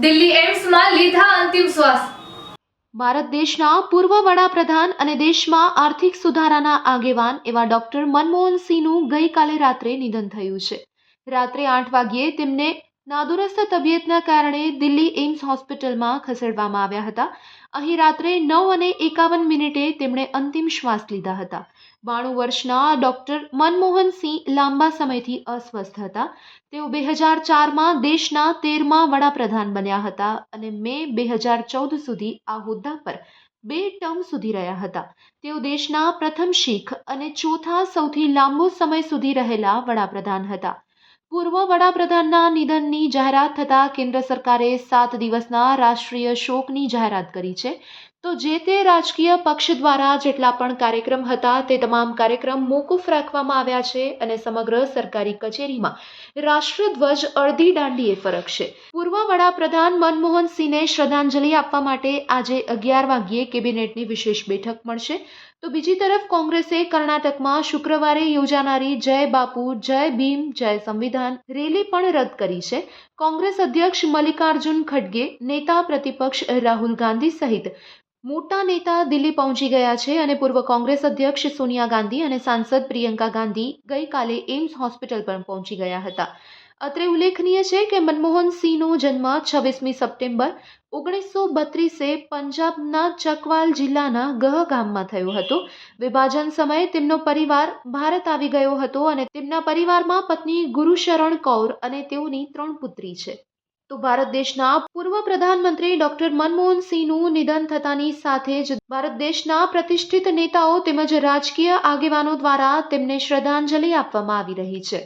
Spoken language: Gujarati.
દિલ્હી એમ્સમાં લીધા અંતિમ શ્વાસ. ભારત દેશના પૂર્વ વડાપ્રધાન અને દેશમાં આર્થિક સુધારાના આગેવાન એવા ડોક્ટર મનમોહન સિંહનું ગઈકાલે રાત્રે નિધન થયું છે. રાત્રે આઠ વાગ્યે તેમને નાદુરસ્ત તબિયતના કારણે દિલ્હી એમ્સ હોસ્પિટલમાં ખસેડવામાં આવ્યા હતા. અહીં રાત્રે નવ અને એકાવન મિનિટે તેમણે અંતિમ શ્વાસ લીધા હતા. બાણું વર્ષના ડોક્ટર મનમોહન સિંહ લાંબા સમયથી અસ્વસ્થ હતા. તેઓ બે હજાર ચારમાં દેશના તેરમા વડાપ્રધાન બન્યા હતા અને મે બે હજાર ચૌદ સુધી આ હોદ્દા પર બે ટર્મ સુધી રહ્યા હતા. તેઓ દેશના પ્રથમ શીખ અને ચોથા સૌથી લાંબો સમય સુધી રહેલા વડાપ્રધાન હતા. પૂર્વ વડાપ્રધાનના નિધનની જાહેરાત થતાં કેન્દ્ર સરકારે સાત દિવસના રાષ્ટ્રીય શોકની જાહેરાત કરી છે. તો જે તે રાજકીય પક્ષ દ્વારા જેટલા પણ કાર્યક્રમ હતા તે તમામ કાર્યક્રમ મોકૂફ રાખવામાં આવ્યા છે અને સમગ્ર સરકારી કચેરીમાં રાષ્ટ્રધ્વજ અડધી દાંડીએ ફરકશે. પૂર્વ વડાપ્રધાન મનમોહન સિંહને શ્રદ્ધાંજલિ આપવા માટે આજે અગિયાર વાગ્યે કેબિનેટની વિશેષ બેઠક મળશે. તો બીજી તરફ કોંગ્રેસે કર્ણાટકમાં શુક્રવારે યોજાનારી જય બાપુ, જય ભીમ, જય સંવિધાન રેલી પણ રદ કરી છે. કોંગ્રેસ અધ્યક્ષ મલ્લિકાર્જુન ખડગે, નેતા પ્રતિપક્ષ રાહુલ ગાંધી સહિત મોટા નેતા દિલ્હી પહોંચી ગયા છે અને પૂર્વ કોંગ્રેસ અધ્યક્ષ સોનિયા ગાંધી અને સાંસદ પ્રિયંકા ગાંધી ગઈકાલે એમ્સ હોસ્પિટલ પર પહોંચી ગયા હતા. અત્રે ઉલ્લેખનીય છે કે મનમોહન સિંહનો જન્મ છવ્વીસમી સપ્ટેમ્બર ઓગણીસો બત્રીસે પંજાબના ચકવાલ જિલ્લાના ગહ ગામમાં થયો હતો. વિભાજન સમયે તેમનો પરિવાર ભારત આવી ગયો હતો અને તેમના પરિવારમાં પત્ની ગુરુશરણ કૌર અને તેઓની ત્રણ પુત્રી છે. તો ભારત દેશના પૂર્વ પ્રધાનમંત્રી ડોક્ટર મનમોહન સિંહનું નિધન થતાની સાથે જ ભારત દેશના પ્રતિષ્ઠિત નેતાઓ તેમજ રાજકીય આગેવાનો દ્વારા તેમને શ્રદ્ધાંજલિ આપવામાં આવી રહી છે.